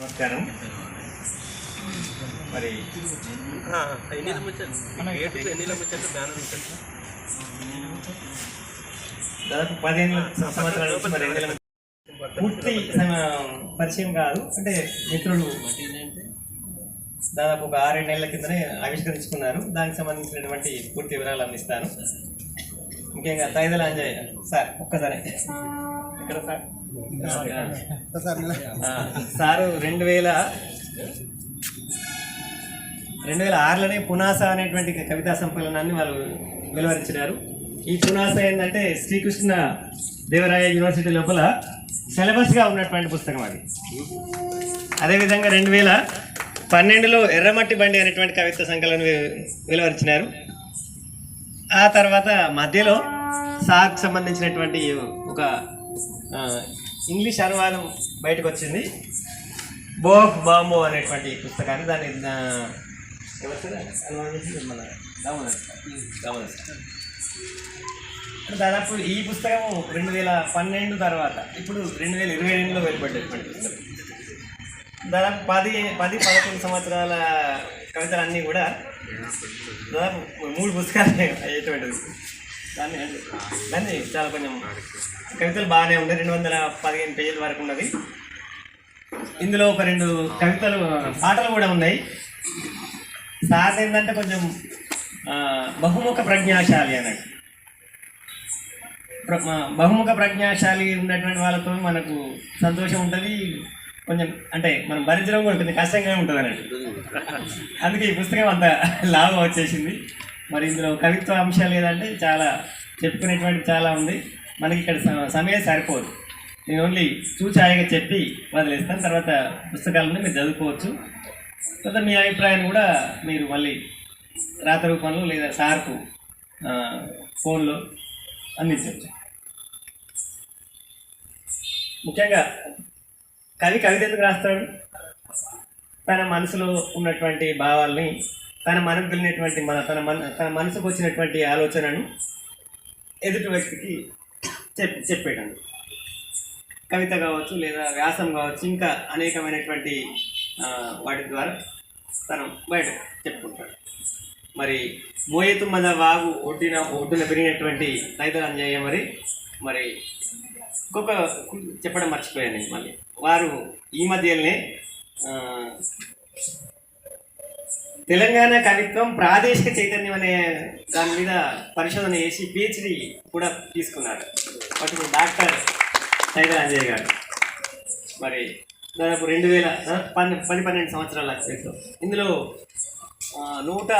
నమస్కారం. మరి ఉంటుంది దాదాపు పదిహేను సంవత్సరాల నుంచి మరి ఎన్నికల పూర్తి పరిచయం కాదు. అంటే మిత్రులు దాదాపు ఒక ఆరేడు నెలల కిందనే ఆవిష్కరించుకున్నారు. దానికి సంబంధించినటువంటి పూర్తి వివరాలు అందిస్తాను. ముఖ్యంగా తైదల అంజయ్ సార్ ఒక్కసారి. ఎక్కడ సార్? సారు రెండు వేల రెండు వేల ఆరులోనే పునాస అనేటువంటి కవితా సంకలనాన్ని వాళ్ళు వెలువరించినారు ఈ పునాస ఏంటంటే శ్రీకృష్ణ దేవరాయ యూనివర్సిటీ లోపల సిలబస్గా ఉన్నటువంటి పుస్తకం అది. అదేవిధంగా రెండు వేల పన్నెండులో ఎర్రమట్టి బండి అనేటువంటి కవిత సంకలనం వెలువరించినారు. ఆ తర్వాత మధ్యలో సార్కు సంబంధించినటువంటి ఒక ఇంగ్లీష్ అనువాదం బయటకు వచ్చింది బోఫ్ బాంబో అనేటువంటి పుస్తకాన్ని దాన్ని ఆ, మన దామోదర్ దాదాపు ఈ పుస్తకం రెండు వేల పన్నెండు తర్వాత ఇప్పుడు రెండు వేల ఇరవై రెండులో వెలువడ్డటువంటి పుస్తకం దాదాపు పది పది పదకొండు సంవత్సరాల కవితలన్నీ కూడా దాదాపు మూడు పుస్తకాలు అయ్యేటువంటిది. దాన్ని దాన్ని చాలా కొంచెం కవితలు బాగానే ఉన్నాయి రెండు వందల పదిహేను పేజీల వరకు ఉన్నది ఇందులో ఒక రెండు కవితలు పాటలు కూడా ఉన్నాయి. సార్ ఏంటంటే కొంచెం బహుముఖ ప్రజ్ఞాశాలి అన్నట్టు. ప్ర- బహుముఖ ప్రజ్ఞాశాలి ఉన్నటువంటి వాళ్ళతో మనకు సంతోషం ఉంటుంది. కొంచెం అంటే మనం భరించడం కూడా కొంచెం కష్టంగానే ఉంటుంది అన్నట్టు అందుకే ఈ పుస్తకం అంత లాభం వచ్చేసింది. మరి ఇందులో కవిత్వ అంశాలు ఏదంటే చాలా చెప్పుకునేటువంటి చాలా ఉంది. మనకి ఇక్కడ సమయం సరిపోదు. నేను ఓన్లీ చూచాయగా చెప్పి వదిలేస్తాను. తర్వాత పుస్తకాలను మీరు చదువుకోవచ్చు. తర్వాత మీ అభిప్రాయాన్ని కూడా మీరు మళ్ళీ రాత రూపంలో లేదా సార్కు ఫోన్లో అందించవచ్చు. ముఖ్యంగా కవి కవిత ఎందుకు రాస్తాడు? తన మనసులో ఉన్నటువంటి భావాల్ని తన మనకు వెళ్ళినటువంటి మన తన మన తన మనసుకు వచ్చినటువంటి ఆలోచనను ఎదుటి వ్యక్తికి చెప్ చెప్పేయడం కవిత కావచ్చు లేదా వ్యాసం కావచ్చు ఇంకా అనేకమైనటువంటి వాటి ద్వారా తను బయట చెప్పుకుంటాడు. మరి మోయతు మద వాగు ఒడ్డిన ఒడ్డున పెరిగినటువంటి రైతులు మరి మరి ఇంకొక చెప్పడం మర్చిపోయాను మళ్ళీ. వారు ఈ మధ్యలోనే తెలంగాణ కవిత్వం ప్రాదేశిక చైతన్యం అనే దాని మీద పరిశోధన చేసి పిహెచ్డి కూడా తీసుకున్నారు. వాటిని డాక్టర్ సైదర్ అంజయ్ గారు. మరి దాదాపు రెండు వేల దాదాపు పది పన్నెండు సంవత్సరాల క్రితం. ఇందులో నూట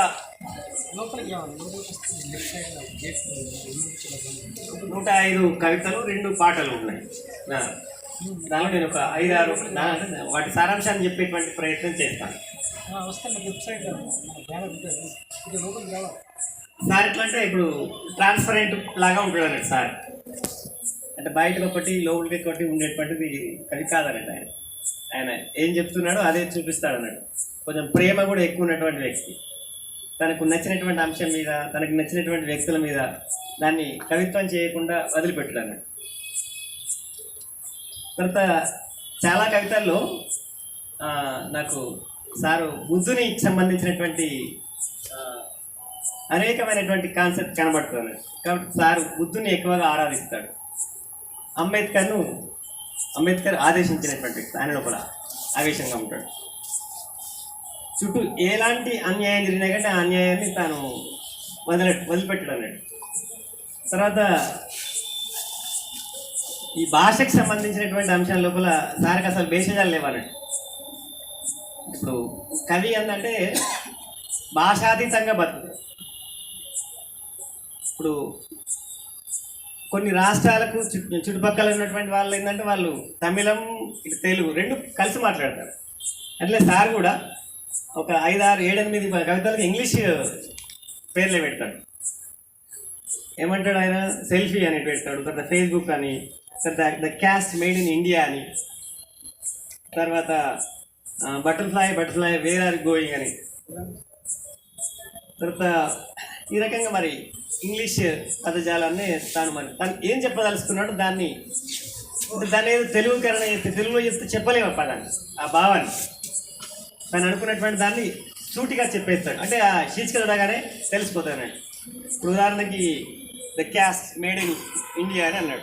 నూట ఐదు కవితలు రెండు పాటలు ఉన్నాయి. దాంట్లో దానిలో నేను ఒక ఐదు ఆరు వాటి సారాంశాన్ని చెప్పేటువంటి ప్రయత్నం చేస్తాను. సార్ ఎట్లా అంటే ఇప్పుడు ట్రాన్స్పరెంట్ లాగా ఉంటాడు అన్నట్టు సార్. అంటే బయటకు ఒకటి లోపలికి ఒకటి ఉండేటువంటిది అది కాదన్నట్టు ఆయన. ఆయన ఏం చెప్తున్నాడో అదే చూపిస్తాడు అన్నాడు కొంచెం ప్రేమ కూడా ఎక్కువ ఉన్నటువంటి వ్యక్తి. తనకు నచ్చినటువంటి అంశం మీద తనకు నచ్చినటువంటి వ్యక్తుల మీద దాన్ని కవిత్వం చేయకుండా వదిలిపెట్టడాను తర్వాత చాలా కవితల్లో నాకు సారు బుద్ధుని సంబంధించినటువంటి అనేకమైనటువంటి కాన్సెప్ట్ కనబడుతుంది కాబట్టి సారు బుద్ధుని ఎక్కువగా ఆరాధిస్తాడు. అంబేద్కర్ను అంబేద్కర్ ఆదేశించినటువంటి వ్యక్తి ఆయన లోపల ఆవేశంగా ఉంటాడు. చుట్టూ ఎలాంటి అన్యాయం జరిగినా కానీ ఆ అన్యాయాన్ని తాను వదిలే వదిలిపెట్టడం అన్నాడు తర్వాత ఈ భాషకు సంబంధించినటువంటి అంశాల లోపల సార్కి అసలు భేషజాలు లేవన్నట్టు ఇప్పుడు కవి ఏంటంటే భాషాతీతంగా బతుకు ఇప్పుడు కొన్ని రాష్ట్రాలకు చుట్టు చుట్టుపక్కల ఉన్నటువంటి వాళ్ళు ఏంటంటే వాళ్ళు తమిళం ఇటు తెలుగు రెండు కలిసి మాట్లాడతారు. అట్లే సార్ కూడా ఒక ఐదు ఆరు ఏడెనిమిది కవితలకు ఇంగ్లీష్ పేర్లే పెడతాడు. ఏమంటాడు ఆయన? సెల్ఫీ అని పెడతాడు. తర్వాత ఫేస్బుక్ అని తర్వాత the caste made in India అని. తర్వాత butterfly butterfly where are going అని. తర్వాత ఈ రకంగా మరి ఇంగ్లీష్ పదజాలాన్ని తాను మరి తను ఏం చెప్పదలుచుకున్నాడో దాన్ని దాన్ని ఏదో తెలుగుకరణ చేస్తే తెలుగులో చెప్తే చెప్పలేము ఆ పదాన్ని ఆ భావాన్ని. తను అనుకున్నటువంటి దాన్ని సూటిగా చెప్పేస్తాడు. అంటే ఆ శీర్షిక తెలిసిపోతాడు ఇప్పుడు ఉదాహరణకి the caste made in India అని అన్నాడు.